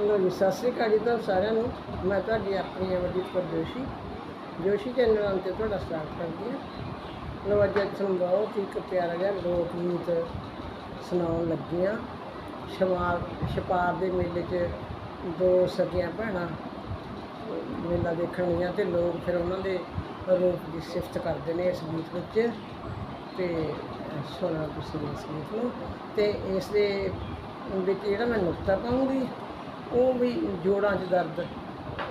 ਲੋ ਜੀ, ਸਤਿ ਸ੍ਰੀ ਅਕਾਲ ਜੀ ਤੁਹਾਨੂੰ ਸਾਰਿਆਂ ਨੂੰ। ਮੈਂ ਤੁਹਾਡੀ ਆਪਣੀ ਅਮਰਜੀਤ ਕੌਰ ਜੋਸ਼ੀ। ਜੋਸ਼ੀ ਚੈਨਲ ਤੇ ਤੁਹਾਡਾ ਸਵਾਗਤ ਕਰਦੀ ਹਾਂ। ਲੋ ਅੱਜ ਤੁਹਾਨੂੰ ਬਹੁਤ ਹੀ ਇੱਕ ਪਿਆਰਾ ਜਿਹਾ ਲੋਕ ਗੀਤ ਸੁਣਾਉਣ ਲੱਗੀ ਹਾਂ। ਸ਼ਮਾਰ ਛਪਾਰ ਦੇ ਮੇਲੇ 'ਚ ਦੋ ਸਕੀਆਂ ਭੈਣਾਂ ਮੇਲਾ ਦੇਖਣ ਗਈਆਂ ਤੇ ਲੋਕ ਫਿਰ ਉਹਨਾਂ ਦੇ ਰੂਪ ਦੀ ਸਿਫਤ ਕਰਦੇ ਨੇ ਇਸ ਗੀਤ ਵਿੱਚ। ਤੇ ਸੁਣਾ ਤੁਸੀਂ ਇਸ ਗੀਤ ਨੂੰ। ਤੇ ਇਸ ਦੇ ਵਿੱਚ ਜਿਹੜਾ ਮੈਂ ਨੁਕਤਾ ਪਾਉਂਗੀ ਉਹ ਵੀ ਜੋੜਾਂ 'ਚ ਦਰਦ।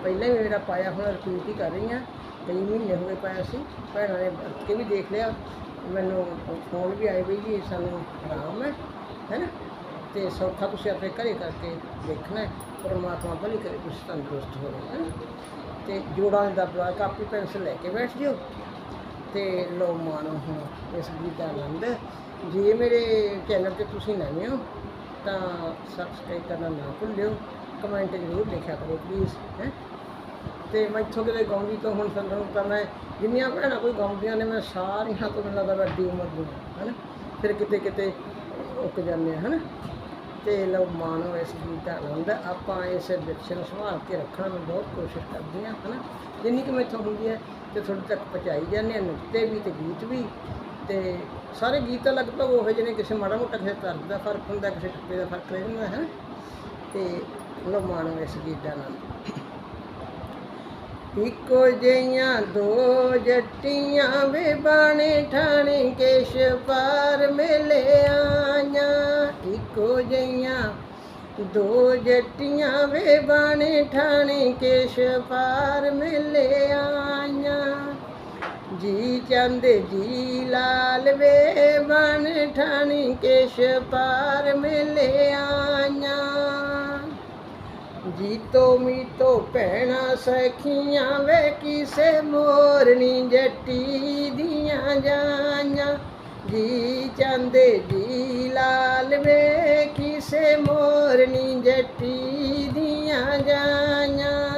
ਪਹਿਲਾਂ ਵੀ ਮੇਰਾ ਪਾਇਆ ਹੁਣ ਰਿਪੀਟ ਹੀ ਕਰ ਰਹੀ ਹਾਂ। ਕਈ ਮਹੀਨੇ ਹੋ ਗਏ ਪਾਇਆ ਸੀ। ਭੈਣਾਂ ਨੇ ਵਰਤ ਕੇ ਵੀ ਦੇਖ ਲਿਆ। ਮੈਨੂੰ ਫੋਨ ਵੀ ਆਏ ਵੀ ਜੀ, ਸਾਨੂੰ ਆਰਾਮ ਹੈ ਹੈ ਨਾ? ਤੇ ਸੌਖਾ ਤੁਸੀਂ ਆਪਣੇ ਘਰੇ ਕਰਕੇ ਦੇਖਣਾ ਪਰਮਾਤਮਾ ਭਲੀ ਕਰੇ, ਤੁਸੀਂ ਤੰਦਰੁਸਤ ਹੋਵੋ ਹੈ ਨਾ? ਤੇ ਜੋੜਾਂ ਦਾ ਦਰਦ ਕਾਪੀ, ਪੈਨਸਲ ਲੈ ਕੇ ਬੈਠ ਜਿਓ। ਤੇ ਲੋ ਮਾਣੋ ਹੁਣ ਇਸ ਗੀਤ ਦਾ ਆਨੰਦ ਜੇ ਮੇਰੇ ਚੈਨਲ ਤੇ ਤੁਸੀਂ ਨਵੇਂ ਹੋ, ਤਾਂ ਸਬਸਕ੍ਰਾਈਬ ਕਰਨਾ ਨਾ ਭੁੱਲਿਓ। ਕਮੈਂਟ ਜ਼ਰੂਰ ਲਿਖਿਆ ਕਰੋ ਪਲੀਜ਼ ਹੈ। ਤੇ ਮੈਂ ਇੱਥੋਂ ਕਿਤੇ ਗਾਉਂਦੀ ਤੋਂ ਹੁਣ ਸੰਗਤ ਤਾਂ ਮੈਂ ਜਿੰਨੀਆਂ ਭੈਣਾਂ ਕੋਈ ਗਾਉਂਦੀਆਂ ਨੇ, ਮੈਂ ਸਾਰੀਆਂ ਤੋਂ ਮੈਨੂੰ ਲੱਗਦਾ ਵੱਡੀ ਉਮਰ ਦੀਆਂ ਹੈ ਨਾ ਫਿਰ ਕਿਤੇ ਕਿਤੇ ਉੱਕ ਜਾਂਦੇ ਹਾਂ ਹੈ ਨਾ ਤੇ ਲਓ ਮਾਣੋ ਇਸ ਗੀਤ ਦਾ ਆਨੰਦ ਆਪਾਂ ਇਸ ਵਿਰਸੇ ਨੂੰ ਸੰਭਾਲ ਕੇ ਰੱਖਣਾ ਨੂੰ ਬਹੁਤ ਕੋਸ਼ਿਸ਼ ਕਰਦੇ ਹਾਂ ਹੈ ਨਾ ਜਿੰਨੀ ਕਿ ਮੈਥੋਂ ਹੁੰਦੀ ਹੈ ਤੇ ਤੁਹਾਡੇ ਤੱਕ ਪਹੁੰਚਾਈ ਜਾਂਦੇ ਹਾਂ ਨੁਕਤੇ ਵੀ ਤੇ ਗੀਤ ਵੀ। ਤੇ ਸਾਰੇ ਗੀਤ ਤਾਂ ਲਗਭਗ ਉਹੋ ਜਿਹੇ ਨੇ, ਕਿਸੇ ਮਾੜਾ ਮੋਟਾ ਕਿਸੇ ਤਰਜ਼ ਦਾ ਫ਼ਰਕ ਹੁੰਦਾ, ਕਿਸੇ ਟੱਪੇ ਦਾ ਫ਼ਰਕ ਰਹਿੰਦਾ ਹੈ ਤੇ ਲਓ ਮਾਣੋ ਇਸ ਗੀਤ ਇੱਕੋ ਜਿਹੀਆਂ ਦੋ ਜੱਟੀਆਂ ਵੇ ਬਾਣੇ ਠਾਣੇ ਕੇਸ਼ ਪਾਰ ਮਿਲੇ ਆਈਆਂ। ਇੱਕੋ ਜਿਹੀਆਂ ਦੋ ਜੱਟੀਆਂ ਵੇ ਬਾਣੇ ਠਾਣੇ ਕੇਸ਼ ਪਾਰ ਮਿਲੇ ਆਈਆਂ। ਜੀ ਚੰਦ, ਜੀ ਲਾਲ ਵੇ ਬਨ ਠਾਣੀ ਕੇਸ਼ ਪਾਰ ਮਿਲੇ ਆਈਆਂ। ਜੀਤੋ ਮੀਤੋ ਭੈਣਾ ਸਖੀਆਂ ਵੇ ਕਿਸੇ ਮੋਰਨੀ ਜੱਟੀ ਦੀਆਂ ਜਾਈਆਂ। ਜੀ ਚੰਦੇ ਜੀ ਲਾਲ ਵੇ ਕਿਸੇ ਮੋਰਨੀ ਜੱਟੀ ਦੀਆਂ ਜਾਈਆਂ।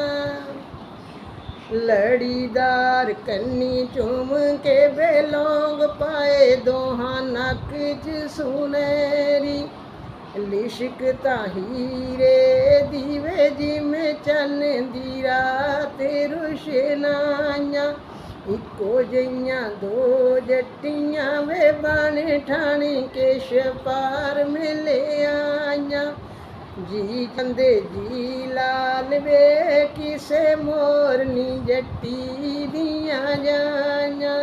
ਲੜੀਦਾਰ ਕੰਨੀ ਚੁੰਮ ਕੇ ਬੇਲੋਂਗ ਪਾਏ ਦੋਹਾਂ ਨੱਕ 'ਚ ਸੁਨਹਿਰੀ। ਲਿਸ਼ਕ ਤਾਂ ਹੀਰੇ ਦੀਵੇ ਜਿਵੇਂ ਚੰਨ ਰਾਤ ਰੁਸ਼ਨਾਈਆਂ ਇੱਕੋ ਜਿਹੀਆਂ ਦੋ ਜੱਟੀਆਂ ਵੇ ਬਣ ਠਾਣੀ ਕੇਸ਼ ਪਾਰ ਮਿਲੇ ਆਈਆਂ। ਜੀ ਕੰਦੇ ਜੀ ਲਾਲ ਵੇ ਕਿਸੇ ਮੋਰਨੀ ਜੱਟੀ ਦੀਆਂ ਜਾਈਆਂ।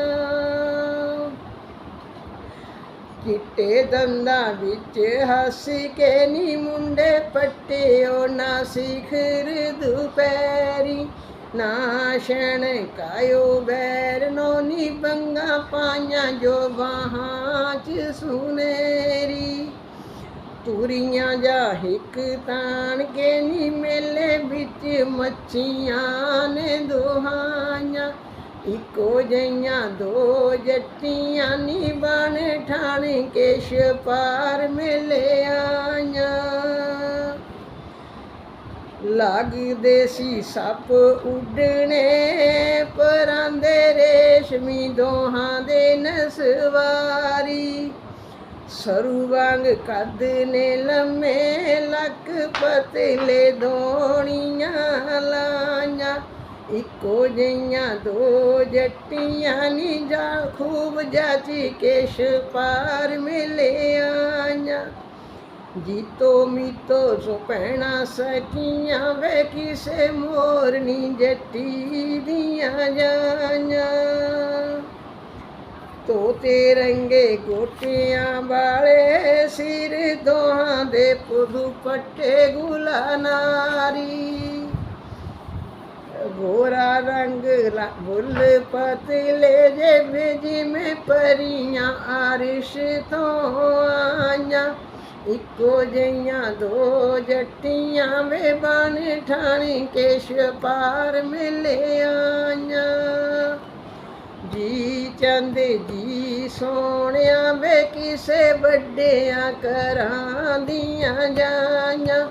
ਚਿੱਟੇ ਦੰਦਾਂ ਵਿੱਚ ਹੱਸ ਕੇ ਨੀ ਮੁੰਡੇ ਪੱਟਿਓ ਨਾ ਸਿਖਰ ਦੁਪਹਿਰੀ ਨਾ ਸ਼ਣ ਕਾਇਓ ਬੈਰ ਨੋ ਨੀ ਬੰਗਾ ਪਾਈਆਂ ਜੋ ਬਾਹਾਂ ਚ ਸੁਨੇਰੀ ਤੁਰੀਆਂ ਜਾ ਹਿੱਕ ਤਾਣ ਕੇ ਨੀ ਮੇਲੇ ਵਿੱਚ ਮੱਛੀਆਂ ਨੇ ਦੁਹਾਈਆਂ ਇੱਕੋ ਜਿਹੀਆਂ ਦੋ ਜੱਟੀਆਂ ਨੀ ਬਣ ਠਾਣ ਕੇਸ਼ ਪਾਰ ਮਿਲੇ ਆਈਆਂ ਲੱਗਦੇ ਸੀ ਸੱਪ ਉੱਡਣੇ, ਪਰਾਂਦੇ ਰੇਸ਼ਮੀ ਦੋਹਾਂ ਦੇ ਨਸਵਾਰੀ। ਸਰੂ ਵਾਂਗ ਕੱਦ ਨੇ ਲੰਮੇ ਲੱਕ ਪਤਲੇ ਦੋਣੀਆਂ ਇੱਕੋ ਜਿਹੀਆਂ ਦੋ ਜੱਟੀਆਂ ਨੀ ਜਾ ਖੂਬ ਜਾਚੀ ਕੇਸ਼ ਪਾਰ ਮਿਲੇ ਆਈਆਂ ਜੀਤੋ ਮੀਤੋ ਸੋ ਪਹਿਣਾ ਸਕੀਆਂ ਵੇ ਕਿਸੇ ਮੋਰਨੀ ਜੱਟੀ ਦੀਆਂ ਜਾਈਆਂ। ਤੋਤੇ ਰੰਗੇ ਗੋਟਿਆਂ ਵਾਲੇ ਸਿਰ ਦੋਹਾਂ ਦੇ ਪੁਦੂ ਪੱਟੇ ਗੁਲਾ ਨਾਰੀ ਗੋਰਾ ਰੰਗ ਬੁੱਲ ਪਤਲੇ ਜੇ ਜਿਵੇਂ ਪਰੀਆਂ ਆਰਿਸ਼ ਤੋਂ ਆਈਆਂ। ਇੱਕੋ ਜਿਹੀਆਂ ਦੋ ਜੱਟੀਆਂ ਵੇ ਬਣ ਠਾਣੀ ਕੇਸ਼ ਪਾਰ ਮਿਲੇ ਆਈਆਂ। ਜੀ ਚੰਦ, ਜੀ ਸੋਹਣਿਆ ਵੇ ਕਿਸੇ ਵੱਡਿਆਂ ਘਰਾਂ ਦੀਆਂ ਜਾਈਆਂ।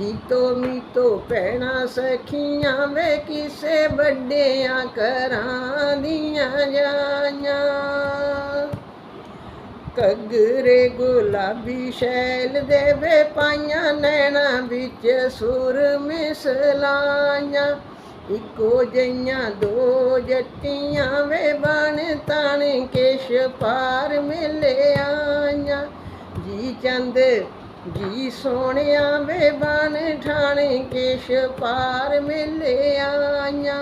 ਜੀਤੋ ਮੀਤੋ ਭੈਣਾ ਸਖੀਆਂ ਵੇ ਕਿਸੇ ਵੱਡਿਆਂ ਘਰਾਂ ਦੀਆਂ ਜਾਈਆਂ। ਘੱਗਰੇ ਗੁਲਾਬੀ ਸ਼ੈਲ ਦੇਵੇ ਪਾਈਆਂ ਨੈਣਾ ਵਿੱਚ ਸੁਰ ਮਿਸਲਾਈਆਂ। ਇੱਕੋ ਜਈਆਂ ਦੋ ਜੱਟੀਆਂ ਵੇ ਬਣ ਤਣ ਕੇਸ਼ ਪਾਰ ਮਿਲੇ ਜੀ ਚੰਦ ਜੀ ਸੋਹਣਿਆ ਵੇ ਬਣ ਠਾਣੇ ਕੇਸ਼ ਪਾਰ ਮਿਲੇ ਆਈਆਂ।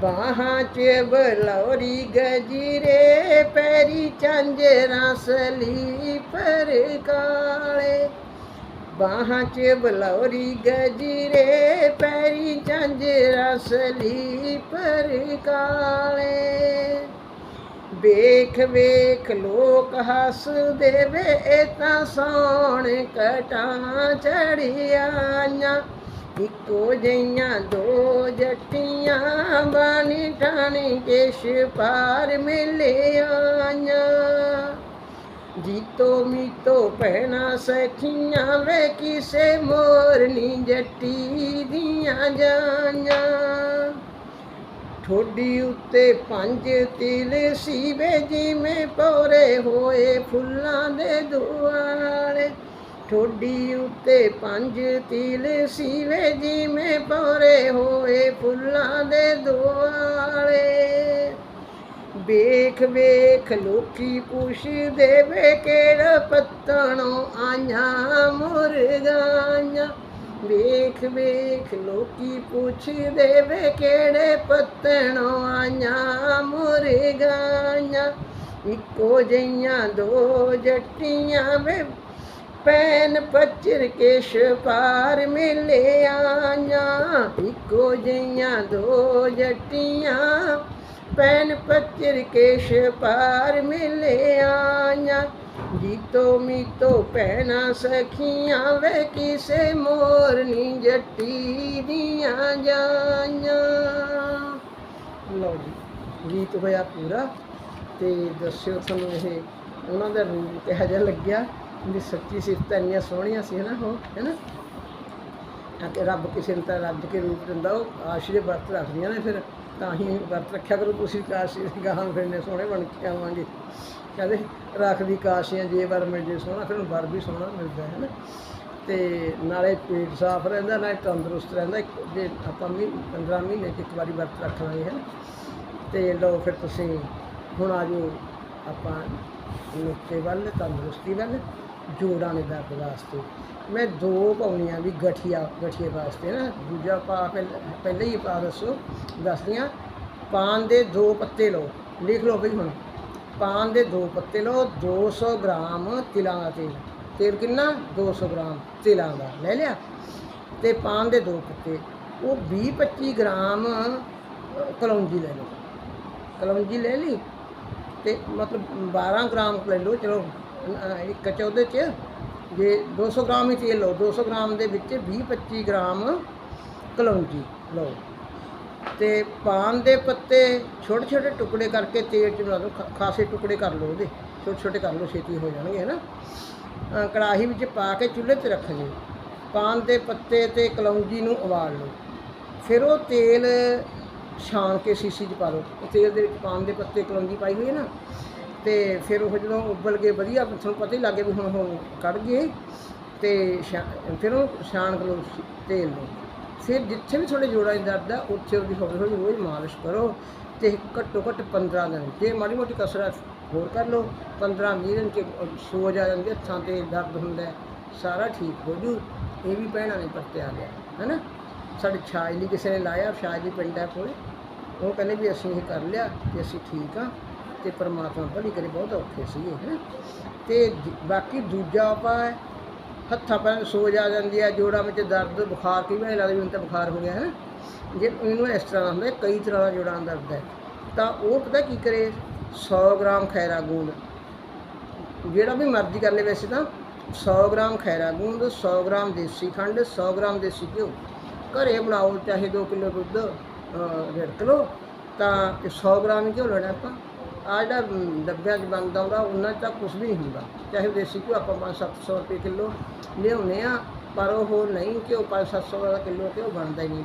ਬਾਹਾਂ 'ਚ ਬਲੌਰੀ ਗਜੀਰੇ, ਪੈਰੀ ਝਾਂਜਰਾਂ ਸਲੀਪਰ ਕਾਲੇ ਬਾਹਾਂ 'ਚ ਬਲੌਰੀ ਗਜੀਰੇ, ਪੈਰੀ ਝਾਂਜਰਾਂ ਸਲੀਪਰ ਕਾਲੇ ਵੇਖ ਵੇਖ ਲੋਕ ਹੱਸ ਦੇਵੇ, ਇਹ ਤਾਂ ਸੌਣ ਕਟਾਂ ਚੜੀਆਂ ਇੱਕੋ ਜਈਆਂ ਦੋ ਜੱਟੀਆਂ ਬਾਣੀ ਠਾਣੀ ਕੇਸ਼ ਪਾਰ ਮਿਲਿਆਆਂ ਜੀਤੋ ਮੀਤੋ ਪਹਿਣਾ ਸਖੀਆਂ ਵੇ, ਕਿਸੇ ਮੋਰਨੀ ਜੱਟੀ ਦੀਆਂ ਜਾਈਆਂ। ਠੋਡੀ ਉੱਤੇ ਪੰਜ ਤਿਲ ਸੀਵੇ ਜਿਵੇਂ ਪੌਰੇ ਹੋਏ ਫੁੱਲਾਂ ਦੇ ਦੁਆਲੇ। ਠੋਡੀ ਉੱਤੇ ਪੰਜ ਤਿਲ ਸੀਵੇ ਜਿਵੇਂ ਪੌਰੇ ਹੋਏ ਫੁੱਲਾਂ ਦੇ ਦੁਆਲੇ। ਵੇਖ ਵੇਖ, ਲੋਕੀ ਪੁੱਛਦੇ ਵੇ ਕਿਹੜਾ ਪੱਤਣੋਂ ਆਈਆਂ ਮੁਰਗਾਈਆਂ। ਵੇਖ ਵੇਖ ਲੋਕੀ ਪੁੱਛਦੇ ਵੇ ਕਿਹੜੇ ਪੱਤਣੋਂ ਆਈਆਂ ਮੁਰਗਾਈਆਂ ਇੱਕੋ ਜਈਆਂ ਦੋ ਜੱਟੀਆਂ ਵੇ, ਪੈਨ ਪੱਚਰ ਕੇਸ਼ ਪਾਰ ਮਿਲੇ ਆਈਆਂ। ਇੱਕੋ ਜਈਆਂ ਦੋ ਜੱਟੀਆਂ, ਪੈਨ ਪੱਚਰ ਕੇਸ਼ ਪਾਰ ਮਿਲੇ ਆਈਆਂ। ਜੀਤੋ ਮੀਤੋ ਭੈਣਾ ਸਖੀਆਂ ਵੇ ਕਿਸੇ ਮੋਰਨੀ ਜੱਟੀ ਦੀਆਂ ਜਾਈਆਂ। ਲਓ ਜੀ, ਗੀਤ ਹੋਇਆ ਪੂਰਾ ਤੇ ਦੱਸਿਓ ਤੁਹਾਨੂੰ ਇਹ, ਉਹਨਾਂ ਦਾ ਰੂਪ ਕਿਹੋ ਜਿਹਾ ਲੱਗਿਆ? ਵੀ ਸੱਚੀ ਸਿਫਤਾਂ ਇੰਨੀਆਂ ਸੋਹਣੀਆਂ ਸੀ ਨਾ ਉਹ, ਹੈਨਾ? ਕਿ ਰੱਬ ਕਿਸੇ ਨੂੰ ਤਾਂ ਰੱਬ ਕੇ ਰੂਪ ਦਿੰਦਾ, ਉਹ ਆਸ਼ਰੇ ਵਰਤ ਰੱਖਦੀਆਂ ਨੇ ਫਿਰ, ਤਾਂ ਹੀ ਵਰਤ ਰੱਖਿਆ ਕਰੋ ਤੁਸੀਂ, ਕਾਸ਼ ਗਾਹਾਂ ਫਿਰ ਨੇ ਸੋਹਣੇ ਬਣ ਕੇ ਆਵਾਂਗੇ। ਕਹਿੰਦੇ ਰੱਖ ਰੱਖਦੀ ਕਾਸ਼ੀਆਂ ਜੇ ਵਰ ਮਿਲ ਜੇ ਸੋਹਣਾ, ਫਿਰ ਵਰ ਵੀ ਸੋਹਣਾ ਮਿਲਦਾ ਹੈ ਨਾ। ਤੇ ਨਾਲੇ ਪੇਟ ਸਾਫ਼ ਰਹਿੰਦਾ, ਨਾਲੇ ਤੰਦਰੁਸਤ ਰਹਿੰਦਾ ਜੇ ਆਪਾਂ ਵੀ 15 ਮਹੀਨੇ 'ਚ ਇੱਕ ਵਾਰੀ ਵਰਤ ਰੱਖ ਲਾਂਗੇ, ਹੈ ਨਾ। ਤੇ ਲਓ ਫਿਰ ਤੁਸੀਂ ਹੁਣ ਆ ਜਾਓ ਆਪਾਂ ਨੁਕਤੇ ਵੱਲ, ਤੰਦਰੁਸਤੀ ਵੱਲ, ਜੋੜਾਂ ਦੇ ਦਰਦ ਵਾਸਤੇ। ਮੈਂ ਦੋ ਪਾਉਣੀਆਂ ਵੀ ਗਠੀਆ, ਗਠੀਏ ਵਾਸਤੇ ਨਾ। ਦੂਜਾ ਪਾ ਪਹਿਲ- ਪਹਿਲੇ ਹੀ ਪਾ ਦੱਸੋ ਦੱਸਦੀਆਂ ਪਾਨ ਦੇ ਦੋ ਪੱਤੇ ਲਓ। ਲਿਖ ਲਓ ਵੀ ਹੁਣ। ਪਾਨ ਦੇ ਦੋ ਪੱਤੇ ਲਓ 200 ਗ੍ਰਾਮ ਤਿਲਾਂ ਦਾ ਤੇਲ। ਤੇਲ ਕਿੰਨਾ? 200 ਗ੍ਰਾਮ ਤਿਲਾਂ ਦਾ। ਲੈ ਲਿਆ। ਤੇ ਪਾਨ ਦੇ ਦੋ ਪੱਤੇ। ਉਹ 20 25 ਗ੍ਰਾਮ ਕਲੌਂਜੀ ਲੈ ਲਓ। ਕਲੌਂਜੀ ਲੈ ਲਈ ਤੇ ਮਤਲਬ 12 ਗ੍ਰਾਮ ਲੈ ਲਓ। ਚਲੋ ਅ, ਇੱਕ ਚੌਦੇ ਚ ਜੇ 200 ਗ੍ਰਾਮ ਹੀ ਤੇਲ ਲਓ 200 ਗ੍ਰਾਮ ਦੇ ਵਿੱਚ 20 25 ਗ੍ਰਾਮ ਕਲੌਂਜੀ ਲਓ। ਤੇ ਪਾਨ ਦੇ ਪੱਤੇ ਛੋਟੇ ਛੋਟੇ ਟੁਕੜੇ ਕਰਕੇ ਤੇਲ ਚ ਬਣਾ ਦਿਓ ਖਾਸੇ ਟੁਕੜੇ ਕਰ ਲਓ ਉਹਦੇ, ਛੋਟੇ ਛੋਟੇ ਕਰ ਲਓ, ਛੇਤੀ ਹੋ ਜਾਣਗੇ, ਹੈ ਨਾ? ਕੜਾਹੀ ਵਿੱਚ ਪਾ ਕੇ ਚੁੱਲ੍ਹੇ ਤੇ ਰੱਖ ਦਿਓ। ਪਾਨ ਦੇ ਪੱਤੇ ਤੇ ਕਲੌਂਜੀ ਨੂੰ ਉਬਾਲ ਲਓ। ਫਿਰ ਉਹ ਤੇਲ ਛਾਣ ਕੇ ਸੀਸੀ 'ਚ ਪਾ ਲਓ। ਉਹ ਤੇਲ ਦੇ ਵਿੱਚ ਪਾਨ ਦੇ ਪੱਤੇ, ਕਲੌਂਜੀ ਪਾਈ ਹੋਈ ਹੈ ਨਾ? ਤੇ ਫਿਰ ਉਹ ਜਦੋਂ ਉਬਲ ਗਏ, ਵਧੀਆ, ਤੁਹਾਨੂੰ ਪਤਾ ਹੀ ਲੱਗੇ ਵੀ ਹੁਣ ਹੁਣ ਕੱਢ ਗਏ। ਤੇ ਛਾ- ਫਿਰ ਉਹ ਛਾਣ ਲਓ, ਤੇਲ ਨੂੰ। ਫਿਰ ਜਿੱਥੇ ਵੀ ਤੁਹਾਡੇ ਜੋੜਾਂ 'ਚ ਦਰਦ ਆ ਉੱਥੇ ਉਹਦੀ ਹੌਲੀ ਹੌਲੀ ਰੋਜ਼ ਮਾਲਿਸ਼ ਕਰੋ ਤੇ ਘੱਟੋ ਘੱਟ 15 ਦਿਨ। ਜੇ ਮਾੜੀ ਮੋਟੀ ਕਸਰਤ ਹੋਰ ਕਰ ਲਓ 15 20 ਦਿਨ ਚ ਸੋਜ ਆ ਜਾਂਦੀ ਹੱਥਾਂ ਤੇ ਦਰਦ ਹੁੰਦਾ, ਸਾਰਾ ਠੀਕ ਹੋ ਜੂ। ਇਹ ਵੀ ਭੈਣਾਂ ਨੇ ਪਰਤਿਆ ਗਿਆ ਹੈਨਾ? ਸਾਡੇ ਛਾਜਲੀ ਕਿਸੇ ਨੇ ਲਾਇਆ ਛਾਜਲੀ ਪਿੰਡ ਹੈ ਕੋਲੇ। ਉਹ ਕਹਿੰਦੇ ਵੀ ਅਸੀਂ ਇਹ ਕਰ ਲਿਆ ਤੇ ਅਸੀਂ ਠੀਕ ਆ ਤੇ ਪਰਮਾਤਮਾ ਭਲੀ ਕਰੇ, ਬਹੁਤ ਔਖੇ ਸੀਗੇ ਹੈ ਤੇ ਦ- ਬਾਕੀ ਦੂਜਾ ਉਪਾਅ ਹੈ ਹੱਥਾਂ ਪੈਰਾਂ ਸੋਜ ਆ ਜਾਂਦੀ ਹੈ ਜੋੜਾਂ ਵਿੱਚ ਦਰਦ ਬੁਖਾਰ ਕਈ ਵਾਰ ਲੱਗਦਾ ਵੀ ਹੁਣ ਤਾਂ ਬੁਖਾਰ ਹੋ ਗਿਆ ਹੈ ਜੇ ਇਹਨੂੰ ਇਸ ਤਰ੍ਹਾਂ ਦਾ ਹੁੰਦਾ ਕਈ ਤਰ੍ਹਾਂ ਦਾ ਜੋੜਾਂ ਦਾ ਦਰਦ ਹੈ। ਤਾਂ ਉਹ ਪਤਾ ਕੀ ਕਰੇ? 100 ਗ੍ਰਾਮ ਖੈਰਾ ਗੂੰਦ। ਜਿਹੜਾ ਵੀ ਮਰਜ਼ੀ ਕਰ ਲੈ ਵੈਸੇ ਤਾਂ 100 ਗ੍ਰਾਮ ਖੈਰਾ ਗੂੰਦ 100 ਗ੍ਰਾਮ ਦੇਸੀ ਖੰਡ 100 ਗ੍ਰਾਮ ਦੇਸੀ ਘਿਓ। ਘਰੇ ਬਣਾਓ ਚਾਹੇ 2 ਕਿਲੋ ਦੁੱਧ ਅਹ, ਰਿੜਕ ਲਓ ਤਾਂ 100 ਗ੍ਰਾਮ ਘਿਓ ਲੈਣਾ ਆਪਾਂ। ਆ ਜਿਹੜਾ ਡੱਬਿਆਂ 'ਚ ਬਣਦਾ ਹੁੰਦਾ ਉਹਨਾਂ 'ਚ ਤਾਂ ਕੁਝ ਵੀ ਨਹੀਂ ਹੁੰਦਾ। ਚਾਹੇ ਦੇਸੀ ਘਿਓ ਆਪਾਂ 5-700 ਰੁਪਏ ਕਿਲੋ ਲਿਆਉਂਦੇ ਆ ਪਰ ਉਹ ਨਹੀਂ ਘਿਓ 5-700 ਦਾ ਕਿਲੋ ਘਿਓ ਬਣਦਾ ਹੀ ਨਹੀਂ।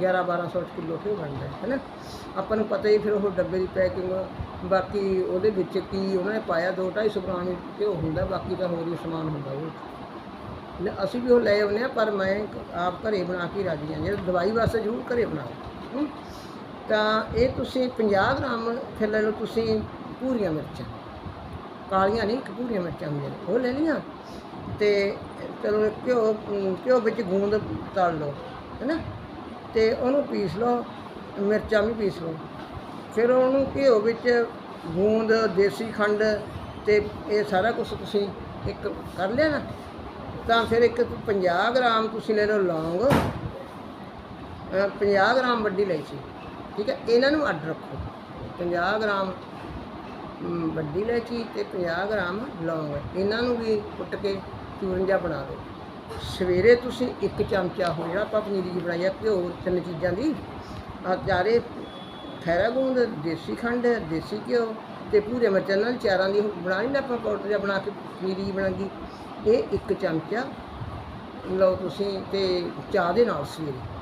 11 1200 ਕਿਲੋ ਘਿਓ ਬਣਦਾ ਹੈ ਨਾ ਆਪਾਂ ਨੂੰ ਪਤਾ ਹੀ ਫਿਰ ਉਹ ਡੱਬੇ ਦੀ ਪੈਕਿੰਗ, ਬਾਕੀ ਉਹਦੇ ਵਿੱਚ ਕੀ ਉਹਨਾਂ ਨੇ ਪਾਇਆ 2 250 ਗ੍ਰਾਮ ਹੀ ਘਿਓ ਹੁੰਦਾ, ਬਾਕੀ ਤਾਂ ਹੋਰ ਹੀ ਸਮਾਨ ਹੁੰਦਾ ਉਹ। ਲੈ, ਅਸੀਂ ਵੀ ਉਹ ਲੈ ਆਉਂਦੇ ਹਾਂ, ਪਰ ਮੈਂ ਆਪ ਘਰੇ ਬਣਾ ਕੇ ਹੀ ਰਾਜੀ ਹਾਂ, ਜੇ ਦਵਾਈ ਵਾਸਤੇ ਜ਼ਰੂਰ ਘਰੇ ਬਣਾਓ ਹਮ। ਤਾਂ ਇਹ ਤੁਸੀਂ 50 ਗ੍ਰਾਮ ਫਿਰ ਲੈ ਲਓ ਤੁਸੀਂ ਪੂਰੀਆਂ ਮਿਰਚਾਂ। ਕਾਲੀਆਂ ਨਹੀਂ ਕਪੂਰੀਆਂ ਮਿਰਚਾਂ ਹੁੰਦੀਆਂ ਨੇ। ਉਹ ਲੈ ਲਈਆਂ? ਤੇ ਚਲੋ ਘਿਓ ਘਿਓ ਵਿੱਚ ਗੂੰਦ ਤਲ ਲਓ ਹੈਨਾ ਤੇ ਉਹਨੂੰ ਪੀਸ ਲਓ ਮਿਰਚਾਂ ਵੀ ਪੀਸ ਲਓ। ਫਿਰ ਉਹਨੂੰ ਘਿਓ ਵਿੱਚ ਗੂੰਦ ਦੇਸੀ ਖੰਡ ਤੇ ਇਹ ਸਾਰਾ ਕੁਝ ਤੁਸੀਂ ਇੱਕ ਕਰ ਲਿਆ ਨਾ ਤਾਂ ਫਿਰ ਇੱਕ 50 ਗ੍ਰਾਮ ਤੁਸੀਂ ਲੈ ਲਓ ਲੌਂਗ। ਅ, 50 ਗ੍ਰਾਮ ਵੱਡੀ ਇਲਾਇਚੀ। ਠੀਕ ਹੈ, ਇਹਨਾਂ ਨੂੰ ਅੱਡ ਰੱਖੋ। 50 ਗ੍ਰਾਮ ਵੱਡੀ ਇਲਾਇਚੀ ਤੇ 50 ਗ੍ਰਾਮ ਲੌਂਗ। ਇਹਨਾਂ ਨੂੰ ਵੀ ਕੁੱਟ ਕੇ ਚੂਰਨ ਜਿਹਾ ਬਣਾ ਲਓ ਸਵੇਰੇ ਤੁਸੀਂ ਇੱਕ ਚਮਚਾ ਹੋ ਜਿਹੜਾ ਆਪਾਂ ਪਨੀਰੀ ਦੀ ਬਣਾਈ ਆ ਘਿਓ ਤਿੰਨ ਚੀਜ਼ਾਂ ਦੀ। ਆ ਚਾਰੇ ਖੈਰਾ ਗੂੰਦ ਦੇਸੀ ਖੰਡ, ਦੇਸੀ ਘਿਓ ਤੇ ਪੂਰੇ ਮਿਰਚਾਂ ਨਾਲ ਚਾਰਾਂ ਦੀ ਬਣਾ ਲਈ ਆਪਾਂ ਪਾਊਡਰ ਜਿਹਾ ਬਣਾ ਕੇ ਪਨੀਰੀ ਬਣਾਂਗੀ ਇਹ ਇੱਕ ਚਮਚਾ ਲਓ ਤੁਸੀਂ ਤੇ ਚਾਹ ਦੇ ਨਾਲ ਸਵੇਰੇ।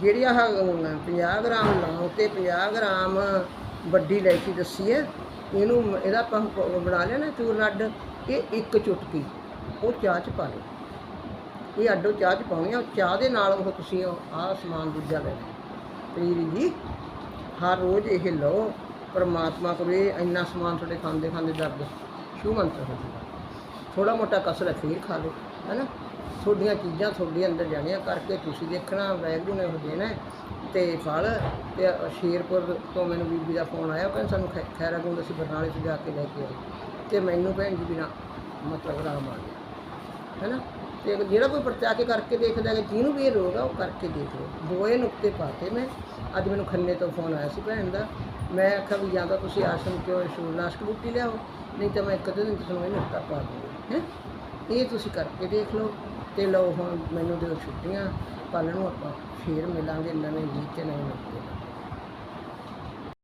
ਜਿਹੜੀ ਆਹ ਅਮ, 50 ਗ੍ਰਾਮ ਲੌਂਗ ਤੇ 50 ਗ੍ਰਾਮ ਵੱਡੀ ਇਲਾਇਚੀ ਦੱਸੀ ਹੈ ਇਹਨੂੰ ਇਹਦਾ ਆਪਾਂ ਬਣਾ ਲਿਆ ਨਾ ਚੂਰਨ ਅੱਡ ਇਹ ਇੱਕ ਚੁਟਕੀ ਉਹ ਚਾਹ ਚ ਪਾ ਲਓ ਇਹ ਅੱਡੋ ਚਾਹ ਚ ਪਾਉਣੀ ਆ ਉਹ ਚਾਹ ਦੇ ਨਾਲ ਉਹ ਤੁਸੀਂ ਆਹ ਸਮਾਨ ਦੂਜਾ ਲੈਣਾ ਪਨੀਰੀ ਜੀ ਹਰ ਰੋਜ਼ ਇਹ ਲਓ ਪਰਮਾਤਮਾ ਕਰੇ ਇੰਨਾ ਸਮਾਨ ਤੁਹਾਡੇ ਖਾਂਦੇ ਖਾਂਦੇ ਦਰਦ ਸ਼ੂ ਮੰਤਰ ਹੋ ਜਾਊਗਾ। ਥੋੜਾ ਮੋਟਾ ਕਸਰਤ ਫੇਰ ਖਾ ਲਓ ਹੈਨਾ ਤੁਹਾਡੀਆਂ ਚੀਜ਼ਾਂ ਤੁਹਾਡੇ ਅੰਦਰ ਜਾਣੀਆਂ ਕਰਕੇ ਤੁਸੀਂ ਦੇਖਣਾ ਵੈਗਰੂ ਨੇ ਉਹ ਦੇਣਾ ਹੈ। ਤੇ ਫਲ ਤੇ ਸ਼ੇਰਪੁਰ ਤੋਂ ਮੈਨੂੰ ਬੀਬੀ ਦਾ ਫੋਨ ਆਇਆ, ਉਹ ਕਹਿੰਦੇ ਸਾਨੂੰ ਖੈ- ਖੈਰਾ ਗੁੰਦ ਅਸੀਂ ਬਰਨਾਲੇ 'ਚ ਜਾ ਕੇ ਲੈ ਕੇ ਆਏ। ਤੇ ਮੈਨੂੰ ਭੈਣ ਜੀ ਬਿਨਾ ਮਤਲਬ ਆਰਾਮ ਆ ਗਿਆ, ਹੈਨਾ? ਤੇ ਅਗਰ ਜਿਹੜਾ ਕੋਈ ਪਰਚਾ ਕੇ ਕਰਕੇ ਦੇਖਦਾ ਕਿ ਜਿਹਨੂੰ ਵੀ ਇਹ ਰੋਗ ਆ, ਉਹ ਕਰਕੇ ਦੇਖ ਲਓ। ਦੋਏ ਨੁਕਤੇ ਪਾਤੇ ਮੈਂ। ਅੱਜ ਮੈਨੂੰ ਖੰਨੇ ਤੋਂ ਫੋਨ ਆਇਆ ਸੀ ਭੈਣ ਦਾ। ਮੈਂ ਆਖਿਆ ਵੀ ਜਾਂ ਤਾਂ ਤੁਸੀਂ ਆਸ਼ਰਮ ਚੋਂ ਸ਼ੂਰਨਾਸ਼ਕ ਬੂਟੀ ਲਿਆਓ, ਨਹੀਂ ਤਾਂ ਮੈਂ ਇੱਕ ਅੱਧੇ ਦਿਨ 'ਚ ਤੁਹਾਨੂੰ ਇਹ ਨੁਕਤਾ ਪਾ ਦੂੰਗਾ, ਹੈ? ਇਹ ਤੁਸੀਂ ਕਰਕੇ ਦੇਖ ਲਓ। ਤੇ ਲਓ ਹੁਣ ਮੈਨੂੰ ਦਿਓ ਛੁੱਟੀਆਂ, ਕੱਲ੍ਹ ਨੂੰ ਆਪਾਂ ਫੇਰ ਮਿਲਾਂਗੇ ਨਵੇਂ ਗੀਤ ਤੇ ਨਵੇਂ ਨੁਕਤੇ ਨਾਲ